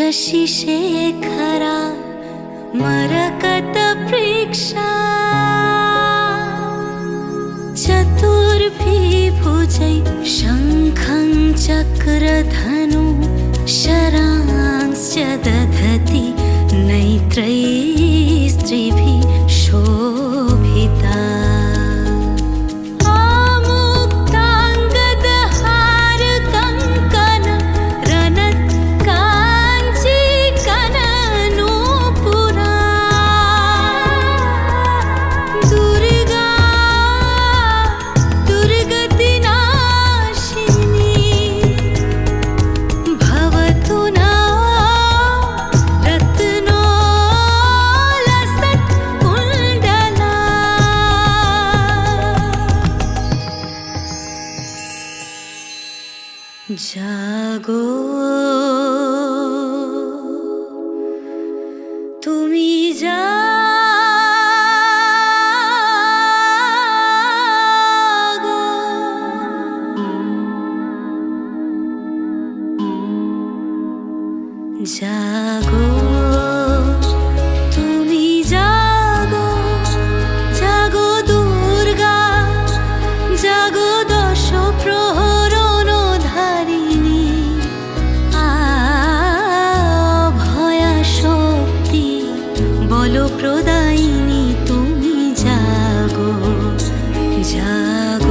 शशिशेखरा मरकतप्रेक्षा चतुर्भिभुजै शङ्खं चक्रधनु জাগো তুমি যা জাগো আলো প্রদায়িনী তুমি জাগো জাগো।